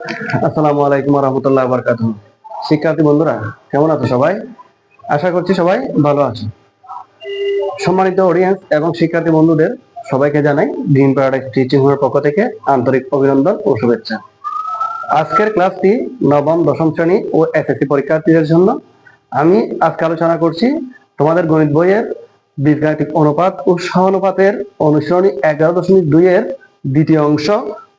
আসসালামু আলাইকুম রহমতুল্লাহ বরকাত শিক্ষার্থী বন্ধুরা, কেমন আছো সবাই? আশা করছি সবাই ভালো আছো। সম্মানিত অডিয়েন্স এবং শিক্ষার্থী বন্ধুদের সবাইকে জানাই ড্রিম প্যারাডাইস টিচিং হোমের পক্ষ থেকে আন্তরিক অভিনন্দন ও শুভেচ্ছা। আজকের ক্লাসটি নবম, দশম শ্রেণি ও এসএসসি পরীক্ষার্থীদের জন্য। আমি আজকে আলোচনা করছি তোমাদের গণিত বইয়ের বীজগাণিতিক অনুপাত ও সহানুপাতের অনুসরণী এগারো দশমিক দুই এর দ্বিতীয় অংশ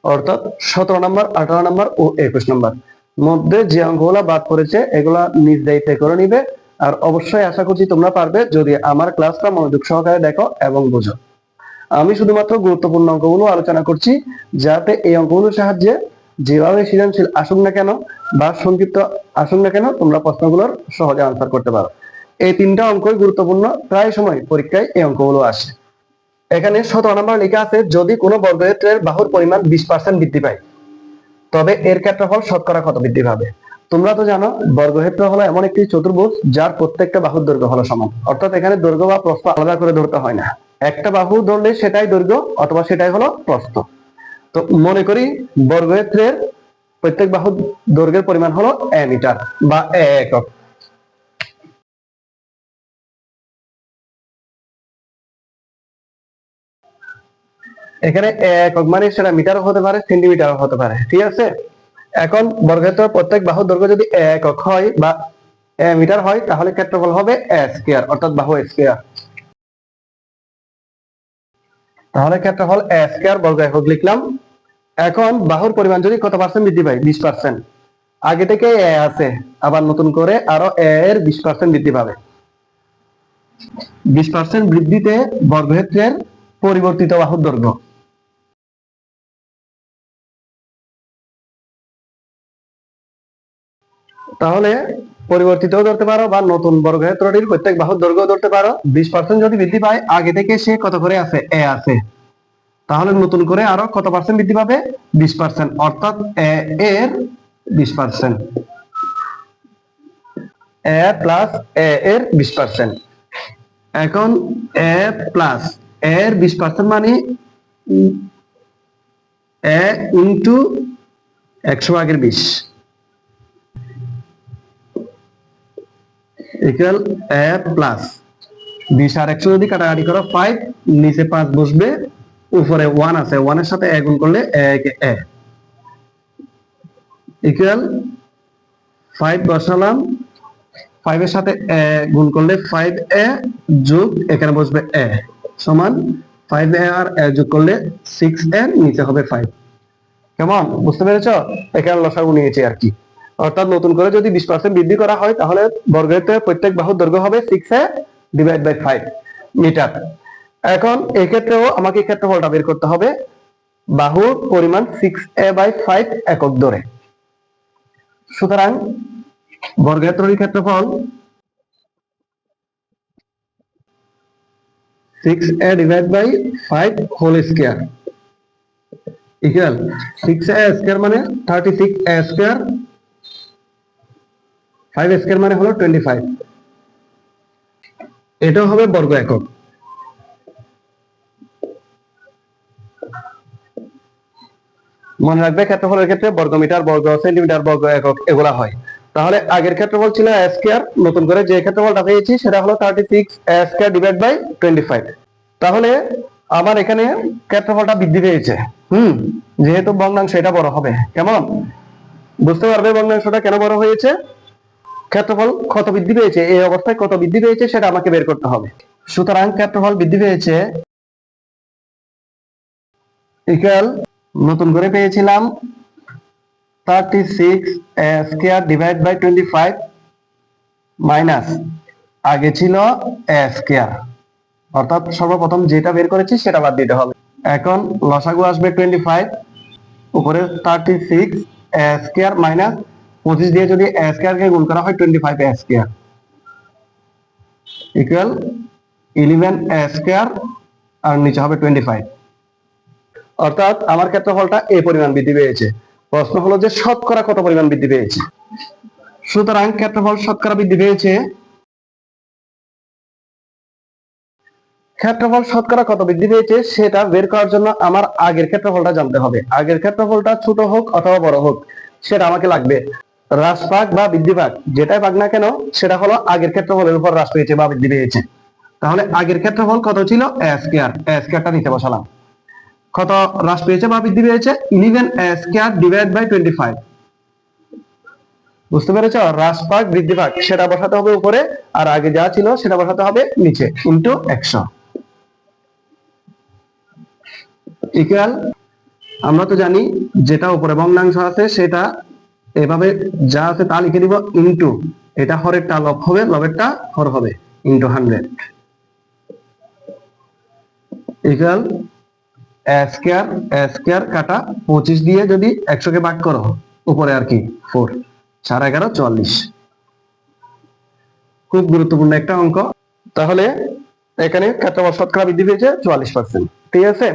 অর্থাৎ সতেরো নম্বর, আঠারো নম্বর ও একুশ নম্বর। মধ্যে যে অঙ্কগুলা বাদ পড়েছে, এগুলা নিজ দায়িত্বে করে নিবে। আর অবশ্যই আশা করছি তোমরা পারবে যদি আমার ক্লাসটা মনোযোগ সহকারে দেখো এবং বুঝো। আমি শুধুমাত্র গুরুত্বপূর্ণ অঙ্কগুলো আলোচনা করছি, যাতে এই অঙ্কগুলোর সাহায্যে যেভাবে সৃজনশীল আসুক না কেন বা সংক্ষিপ্ত আসুক না কেন, তোমরা প্রশ্নগুলোর সহজে আনসার করতে পারো। এই তিনটা অঙ্কই গুরুত্বপূর্ণ। প্রায় সময় পরীক্ষায় এই অঙ্কগুলো আসে। এখানে সতেরো নম্বর লেখা আছে, যদি কোনো বর্গক্ষেত্রের বাহুর পরিমাণ বিশ পার্সেন্ট বৃদ্ধি পায়, তবে এর ক্ষেত্রফল শতকরা কত বৃদ্ধি পাবে? তোমরা তো জানো, বর্গক্ষেত্র হলো এমন একটি চতুর্ভুজ যার প্রত্যেকটা বাহুর দৈর্ঘ্য হলো সমান। অর্থাৎ এখানে দৈর্ঘ্য বা প্রস্থ আলাদা করে ধরতে হয় না। একটা বাহু ধরলে সেটাই দৈর্ঘ্য অথবা সেটাই হলো প্রস্থ। তো মনে করি বর্গক্ষেত্রের প্রত্যেক বাহুর দৈর্ঘ্যের পরিমাণ হলো এ মিটার বা এ একক। এখানে একক মানে সেটা মিটারও হতে পারে, সেন্টিমিটারও হতে পারে, ঠিক আছে? এখন বর্গক্ষেত্রের প্রত্যেক বাহু দৈর্ঘ্য যদি একক হয় বা মিটার হয়, তাহলে ক্ষেত্রফল হবে স্কয়ার, অর্থাৎ বাহু স্কয়ার। তাহলে ক্ষেত্রফল স্কয়ার বর্গ একক লিখলাম। এখন বাহুর পরিমাণ যদি কত পার্সেন্ট বৃদ্ধি পায়? বিশ পার্সেন্ট আগে থেকে এ আছে, আবার নতুন করে আরও এ এর বিশ পার্সেন্ট বৃদ্ধি পাবে। বিশ পার্সেন্ট বৃদ্ধিতে বর্গক্ষেত্রের পরিবর্তিত বাহুর দৈর্ঘ্য। তাহলে পরিবর্তিতও ধরতে পারো বা নতুন বর্গক্ষেত্রটির প্রত্যেক বাহুর দৈর্ঘ্য ধরতে পারো। বিশ পার্সেন্ট যদি বৃদ্ধি পায়, আগে থেকে সে কত করে আছে? এ আছে। তাহলে নতুন করে আরও কত পার্সেন্ট বৃদ্ধি পাবে? বিশ পার্সেন্ট অর্থাৎ এ এর বিশ পার্সেন্ট এ প্লাস এ এর বিশ পার্সেন্ট এখন এ প্লাস এর বিশ পার্সেন্ট মানে এ ইন্টু একশো ভাগের বিশ। ইকুয়াল এ প্লাস বিশ আর একশো যদি কাটাকাটি করো ফাইভ নিচে পাঁচ বসবে, উপরে ওয়ান আছে ওয়ানের সাথে এ গুণ করলে এক এ ইকুয়াল ফাইভ বসালাম ফাইভের সাথে এ গুণ করলে ফাইভ এ যোগ, এখানে বসবে এ সমান ফাইভ এ আর এ যোগ করলে সিক্স এ নিচে হবে ফাইভ কেমন? বুঝতে পেরেছ? এখানে লসাগু নিয়েছি আর কি। অর্থাৎ নতুন করে যদি বিশ পার্সেন্ট বৃদ্ধি করা হয়, তাহলে বর্গক্ষেত্রের প্রত্যেক বাহুর দৈর্ঘ্য হবে six a divide by five metre এখন এক্ষেত্রেও আমাকে ক্ষেত্রফলটা বের করতে হবে। বাহুর পরিমাণ সিক্স এ বাই ফাইভ একক ধরে সুতরাং বর্গক্ষেত্রের ক্ষেত্রফল six a divide by five whole square equal six a square মানে thirty six a square five square মানে হলো টোয়েন্টি ফাইভ এটাও হবে বর্গ একক। মনে রাখবে ক্ষেত্রফলের ক্ষেত্রে বর্গমিটার, বর্গ সেন্টিমিটার, বর্গ একক এগুলা হয়। তাহলে আগের ক্ষেত্রফল ছিল স্কোয়ার নতুন করে যে ক্ষেত্রফলটা পেয়েছি সেটা হলো thirty six square divide by twenty five তাহলে আমার এখানে ক্ষেত্রফলটা বৃদ্ধি পেয়েছে। হুম, যেহেতু ভগ্নাংশ এটা বড় হবে। কেমন? বুঝতে পারবে ভগ্নাংশটা কেন বড় হয়েছে? ক্ষেত্রফল কত বৃদ্ধি পেয়েছে? এই অবস্থায় কত বৃদ্ধি পেয়েছে সেটা আমাকে বের করতে হবে। সুতরাং ক্ষেত্রফল বৃদ্ধি পেয়েছে ইকুয়াল নতুন করে পেয়েছিলাম thirty six square divide by twenty five minus আগে ছিল স্কোয়ার অর্থাৎ সর্বপ্রথম যেটা বের করেছি সেটা বাদ দিতে হবে। এখন লসাগু আসবে টোয়েন্টি ফাইভ উপরে থার্টি সিক্স স্কোয়ার মাইনাস পঁচিশ দিয়ে যদি স্কোয়ার কে গুণ করা হয় twenty five square equal eleven square আর নিচে হবে টোয়েন্টি ফাইভ অর্থাৎ আমার ক্ষেত্রফলটা এই পরিমাণ বৃদ্ধি পেয়েছে। প্রশ্ন হলো যে শতকরা কত পরিমাণ বৃদ্ধি পেয়েছে? সুতরাং ক্ষেত্রফল শতকরা বৃদ্ধি পেয়েছে। ক্ষেত্রফল শতকরা কত বৃদ্ধি পেয়েছে সেটা বের করার জন্য আমার আগের ক্ষেত্রফলটা জানতে হবে। আগের ক্ষেত্রফলটা ছোট হোক অথবা বড় হোক, সেটা আমাকে লাগবে। হ্রাস পাক বা বৃদ্ধি পাক যেটাই পাক না কেন, সেটা হলো আগের ক্ষেত্রফলের উপর হ্রাস পেয়েছে বা বৃদ্ধি পেয়েছে। তাহলে আগের ক্ষেত্রফল কত ছিল? স্কয়ার স্কয়ারটা নিতে বসালাম। কত হ্রাস পেয়েছে বা বৃদ্ধি পেয়েছে? Eleven square divide by twenty five বুঝতে পেরেছ? হ্রাস পাক বৃদ্ধি পাক সেটা বসাতে হবে উপরে, আর আগে যা ছিল সেটা বসাতে হবে নিচে ইন্টু একশো। ইকুয়াল আমরা তো জানি যেটা উপরে ভগ্নাংশ আছে, সেটা এভাবে যা আছে তা লিখে দিব ইন্টু এটা হরেরটা লব হবে লবেরটা হর হবে into hundred equal square square কাটা পঁচিশ দিয়ে যদি একশোকে ভাগ করো, উপরে আর কি ফোর চার, এগারো, চুয়াল্লিশ। খুব গুরুত্বপূর্ণ একটা অঙ্ক। তাহলে এখানে ক্ষেত্রফল শতকরা বৃদ্ধি পেয়েছে চুয়াল্লিশ পার্সেন্ট ঠিক আছে?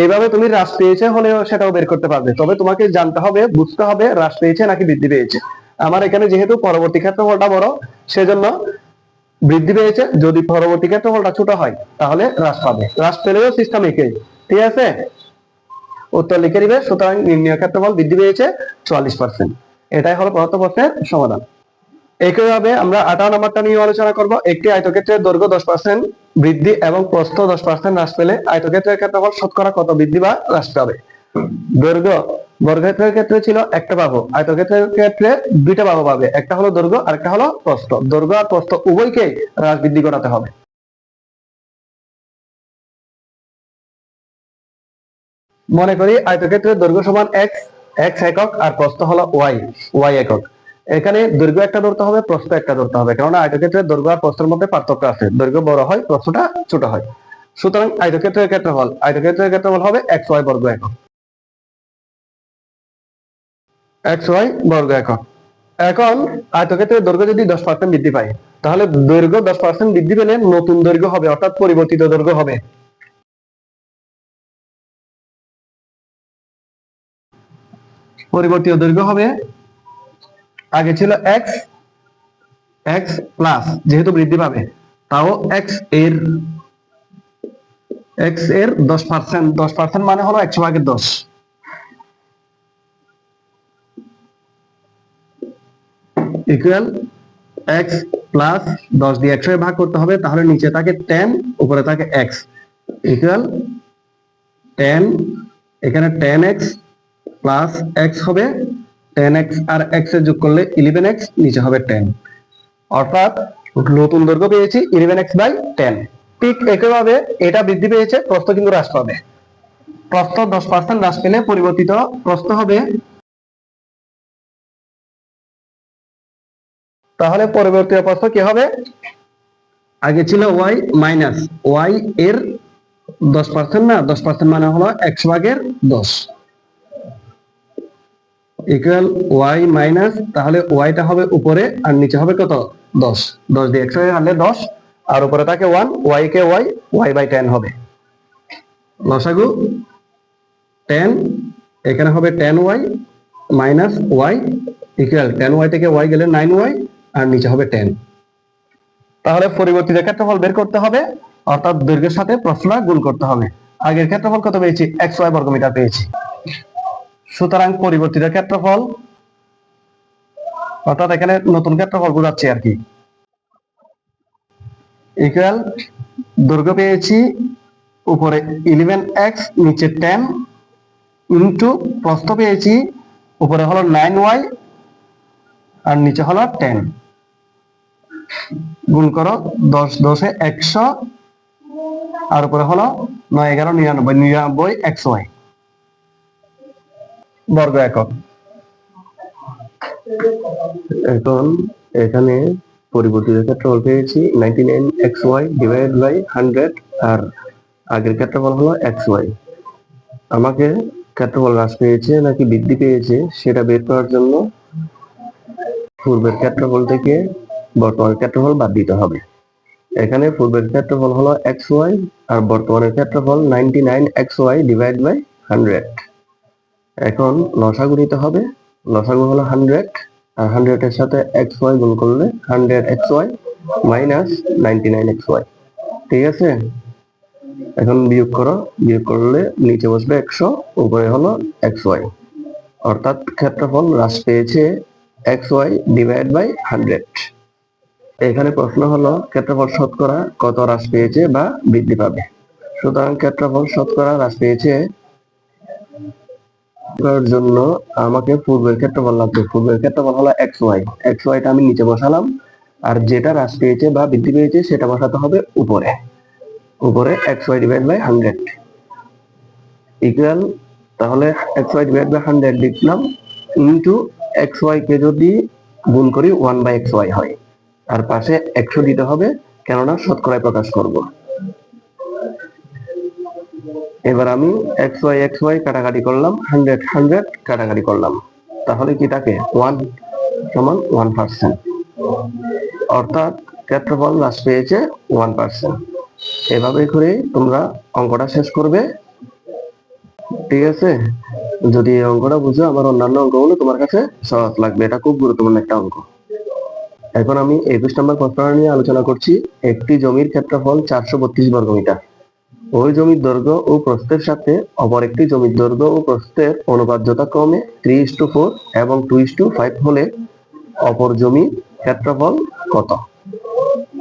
এইভাবে তুমি হ্রাস পেয়েছে হলেও সেটাও বের করতে পারবে। তবে তোমাকে জানতে হবে, বুঝতে হবে হ্রাস পেয়েছে নাকি বৃদ্ধি পেয়েছে। আমার এখানে যেহেতু পরবর্তী ক্ষেত্রফলটা বড়, সেজন্য বৃদ্ধি পেয়েছে। যদি পরবর্তী ক্ষেত্রফলটা ছোট হয়, তাহলে হ্রাস পাবে। হ্রাস পেলেও সিস্টেম একই। ঠিক আছে? উত্তর লিখে দিবে, সুতরাং নির্ণয় ক্ষেত্রফল বৃদ্ধি পেয়েছে চুয়াল্লিশ পার্সেন্ট এটাই হলো প্রথম প্রশ্নের সমাধান। একইভাবে আমরা আঠারো নম্বরটা নিয়ে আলোচনা করব। একটি আয়তক্ষেত্রের দৈর্ঘ্য দশ পার্সেন্ট বৃদ্ধি এবং প্রস্থ দশ পার্সেন্ট হ্রাস পেলে আয়তক্ষেত্রের ক্ষেত্রফল শতকরা কত বৃদ্ধি বা হ্রাস পাবে? দৈর্ঘ্য, বর্গক্ষেত্রের ক্ষেত্রে ছিল একটা বাহু আয়তক্ষেত্রের ক্ষেত্রে দুইটা বাহু পাবে, একটা হলো দৈর্ঘ্য আর একটা হলো প্রস্থ। দৈর্ঘ্য আর প্রস্থ উভয়কে হ্রাস বৃদ্ধি করাতে হবে। মনে করি আয়তক্ষেত্রের দৈর্ঘ্য সমান এক্স এক্স একক আর প্রস্থ হলো ওয়াই ওয়াই একক। এখানে দৈর্ঘ্য একটা ধরতে হবে, প্রস্থ একটা ধরতে হবে। কারণ আয়তক্ষেত্রের দৈর্ঘ্য আর প্রস্থের মধ্যে পার্থক্য আছে। দৈর্ঘ্য বড় হয়, প্রস্থটা ছোট হয়। সুতরাং আয়তক্ষেত্রের ক্ষেত্রফল আয়তক্ষেত্রের ক্ষেত্রফল হবে এক্স ওয়াই বর্গ একক। এক্স ওয়াই বর্গ একক। এখন আয়তক্ষেত্রের দৈর্ঘ্য যদি দশ পার্সেন্ট বৃদ্ধি পায়, তাহলে দৈর্ঘ্য দশ পার্সেন্ট বৃদ্ধি পেলে নতুন দৈর্ঘ্য হবে, অর্থাৎ পরিবর্তিত দৈর্ঘ্য হবে। পরিবর্তিত দৈর্ঘ্য হবে আগে ছিল এক্স এক্স প্লাস যেহেতু বৃদ্ধি পাবে, তাও এক্সের এক্সের দশ পার্সেন্ট দশ পার্সেন্ট মানে হলো একশো ভাগের দশ। ইকুয়াল এক্স প্লাস দশ দিয়ে একশো ভাগ করতে হবে, তাহলে নিচে থাকে টেন উপরে থাকে এক্স ইকুয়াল টেন এখানে টেন এক্স প্লাস এক্স হবে টেন এক্স আর এক্সের যোগ করলে ইলেভেন এক্স নিচে হবে টেন অর্থাৎ নতুন দৈর্ঘ্য পেয়েছি ইলেভেন এক্স বাই টেন ঠিক একইভাবে এটা বৃদ্ধি পেয়েছে, প্রস্থ কিন্তু হ্রাস পাবে। প্রস্থ দশ পার্সেন্ট হ্রাস পেলে পরিবর্তিত প্রস্থ হবে। তাহলে পরবর্তী প্রস্থ কি হবে? আগে ছিল ওয়াই মাইনাস ওয়াই এর দশ পার্সেন্ট না, দশ পার্সেন্ট মানে হলো একশো ভাগের দশ। ইকুয়াল ওয়াই মাইনাস তাহলে ওয়াইটা হবে উপরে আর নিচে হবে কত? দশ। দশ দিয়ে একশো হারলে দশ, আর উপরে থাকে ওয়ান ওয়াই কে ওয়াই ওয়াই বাই টেন হবে। লসাগু টেন এখানে হবে ten y minus y equal ten y থেকে ওয়াই গেলে নাইন ওয়াই আর নিচে হবে টেন তাহলে পরিবর্তিত ক্ষেত্রফল বের করতে হবে, অর্থাৎ দৈর্ঘ্যের সাথে প্রশ্ন গুণ করতে হবে। আগের ক্ষেত্রফল কত পেয়েছি? এক্স ওয়াই বর্গমিটার পেয়েছি। সুতরাং পরিবর্তিত ক্ষেত্রফল, অর্থাৎ এখানে নতুন ক্ষেত্রফল বোঝাচ্ছি আর কি। ইকুয়াল দৈর্ঘ্য পেয়েছি উপরে ইলেভেন এক্স নিচে টেন ইন্টু প্রস্থ পেয়েছি, উপরে হলো নাইন ওয়াই আর নিচে হলো টেন গুণ করো দশ, দশে একশো আর উপরে হলো নয়, এগারো, নিরানব্বই নিরানব্বই এক্স ওয়াই বর্গ একক। এখন এখানে পরিবর্তিত ক্ষেত্রফল পেয়েছি ninety nine x y divide by hundred আর আগের ক্ষেত্রফল হলো এক্স ওয়াই আমাকে ক্ষেত্রফল হ্রাস পেয়েছে নাকি বৃদ্ধি পেয়েছে সেটা বের করার জন্য পূর্বের ক্ষেত্রফল থেকে বর্তমানের ক্ষেত্রফল বাদ দিতে হবে। এখানে পূর্বের ক্ষেত্রফল হলো এক্স ওয়াই আর বর্তমানের ক্ষেত্রফল ninety nine x y divide by hundred এখন লসাগু নিতে হবে লসাগু হলো হান্ড্রেড আর হান্ড্রেড এর সাথে এক্স ওয়াই গুণ করলে hundred x y minus ninety nine x y ঠিক আছে? এখন বিয়োগ করো, বিয়োগ করলে নিচে বসবে একশো, উপরে হলো এক্স ওয়াই অর্থাৎ ক্ষেত্রফল হ্রাস পেয়েছে x y divide by hundred এখানে প্রশ্ন হলো, ক্ষেত্রফল শতকরা কত হ্রাস পেয়েছে বা বৃদ্ধি পাবে? সুতরাং ক্ষেত্রফল শতকরা হ্রাস পেয়েছে করার জন্য আমাকে পূর্বের ক্ষেত্রফল লাগবে পূর্বের ক্ষেত্রফল হলো এক্স ওয়াই এক্স ওয়াইটা আমি নিচে বসালাম। আর যেটা হ্রাস পেয়েছে বা বৃদ্ধি পেয়েছে, সেটা বসাতে হবে উপরে। উপরে x y divide by hundred equal তাহলে x y divide by hundred লিখলাম ইন্টু এক্স ওয়াই কে যদি গুণ করি ওয়ান বাই এক্স ওয়াই হয়। আর পাশে একশো দিতে হবে, কেননা শতকরায় প্রকাশ করব। এবার আমি এক্স ওয়াই এক্স ওয়াই কাটাকাটি করলাম হান্ড্রেড হান্ড্রেড কাটাকাটি করলাম। তাহলে কি থাকে? ওয়ান সমান ওয়ান পার্সেন্ট অর্থাৎ ক্ষেত্রফল হ্রাস পেয়েছে ওয়ান পার্সেন্ট এভাবে করে তোমরা অঙ্কটা শেষ করবে। ঠিক আছে? যদি এই অঙ্কটা বুঝো, আমার অন্যান্য অঙ্কগুলো তোমার কাছে সহজ লাগবে। এটা খুব গুরুত্বপূর্ণ একটা অঙ্ক। এখন আমি একুশ নম্বর প্রশ্নটা নিয়ে আলোচনা করছি। একটি জমির ক্ষেত্রফল চারশো বত্রিশ বর্গ মিটার ওই জমির দৈর্ঘ্য ও প্রস্থের সাথে অপর একটি জমির দৈর্ঘ্য ও প্রস্থের অনুপাত যথাক্রমে থ্রি ইস টু ফোর এবং টু ইস টু ফাইভ হলে অপর জমির ক্ষেত্রফল কত?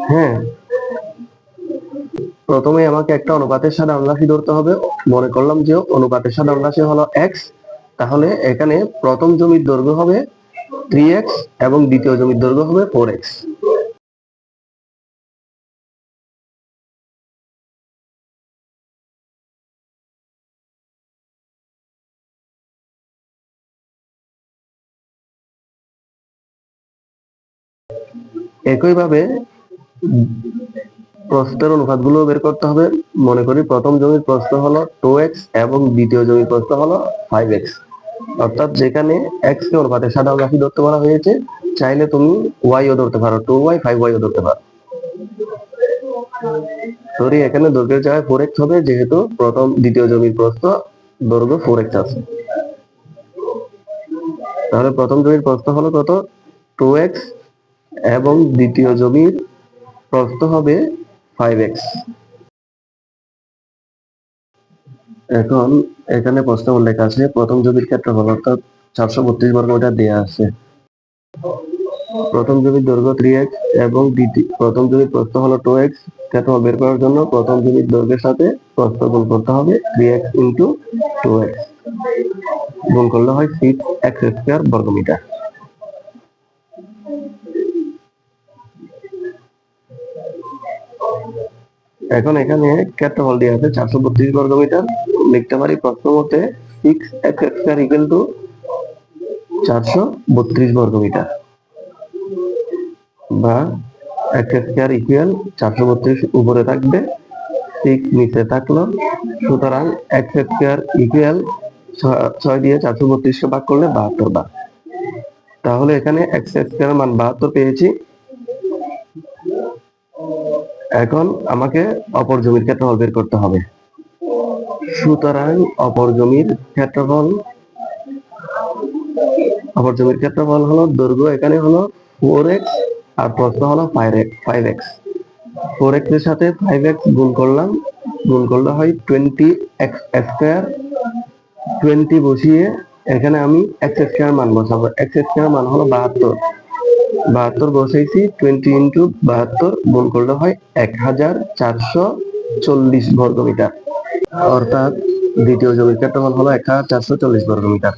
হ্যাঁ। প্রথমে আমাকে একটা অনুপাতের সাথে রাশি ধরতে হবে। মনে করলাম যে অনুপাতের সাথে রাশি হলো এক্স তাহলে এখানে প্রথম জমির দৈর্ঘ্য হবে থ্রি এক্স এবং দ্বিতীয় জমির দৈর্ঘ্য হবে ফোর এক্স একইভাবে প্রস্থের অনুপাতগুলো বের করতে হবে। মনে করি প্রথম জমির প্রস্থ হলো টু এক্স এবং দ্বিতীয় জমির প্রস্থ হলো ফাইভ এক্স অর্থাৎ যেখানে এক্স কে অনুপাতে সাধারণ রাশি ধরতে বলা হয়েছে? চাইলে তুমি ওয়াই ও ধরতে পারো টু ওয়াই ফাইভ ওয়াই ও ধরতে পারো। সরি এখানে দৈর্ঘ্যের জায়গায় ফোর এক্স হবে, যেহেতু প্রথম, দ্বিতীয় জমির প্রস্থ দৈর্ঘ্য ফোর এক্স আছে। তাহলে প্রথম জমির প্রস্থ হলো কত? টু এক্স এবং দ্বিতীয় জমির প্রস্থ হবে ফাইভ এক্স এখন এখানে প্রশ্ন উল্লেখ আছে, প্রথম জমির ক্ষেত্রফল অর্থাৎ চারশো বত্রিশ বর্গ মিটার দেওয়া আছে। প্রথম জমির দৈর্ঘ্য থ্রি এক্স এবং দ্বিতীয়, প্রথম জমির প্রস্থ হলো টু এক্স ক্ষেত্রফল বের করার জন্য প্রথম জমির দৈর্ঘ্যের সাথে প্রস্থ গুণ করতে হবে three x into two x গুণ করলে হয় সিক্স এক্স স্কোয়ার বর্গ এখন এখানে ক্ষেত্রফল দেওয়া আছে, চারশো বত্রিশ বর্গ মিটার লিখতে পারি প্রশ্ন মতে সিক্স স্কোয়ার ইকুয়াল টু চারশো বত্রিশ বর্গ মিটার বা এক্স স্কোয়ার ইকুয়াল চারশো বত্রিশ উপরে থাকবে সিক্স নিচে থাকল, সুতরাং এক্স স্কোয়ার ইকুয়াল ছয় দিয়ে চারশো বত্রিশকে ভাগ করলে বাহাত্তর বার। তাহলে এখানে এক্স স্কোয়ার মান বাহাত্তর পেয়েছি এখন আমাকে অপর জমির ক্ষেত্রফল বের করতে হবে। সুতরাং অপর জমির ক্ষেত্রফল, অপর জমির ক্ষেত্রফল হলো দৈর্ঘ্য এখানে হলো ফোর এক্স আর প্রস্থ হলো ফাইভ এক্স ফোর এক্সের সাথে ফাইভ এক্স গুণ করলাম, গুণ করলে হয় টোয়েন্টি এক্স স্কোয়ার টোয়েন্টি বসিয়ে এখানে আমি এক্স স্কোয়ার মান বসাবো। এক্স স্কোয়ার মান হলো বাহাত্তর। বাহাত্তর বসাইছি টোয়েন্টি ইন্টু বাহাত্তর গুণ করলে হয় এক হাজার চারশো চল্লিশ বর্গ মিটার অর্থাৎ দ্বিতীয় জমির ক্ষেত্রফল হলো এক হাজার চারশো চল্লিশ বর্গ মিটার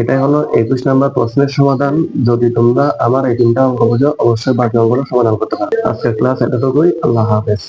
এটাই হলো একুশ নম্বর প্রশ্নের সমাধান। যদি তোমরা আমার এই তিনটা অঙ্ক বুঝো, অবশ্যই বাকি অঙ্কগুলো সমাধান করতে পারো। আজকের ক্লাস এতটুকুই। আল্লাহ হাফেজ।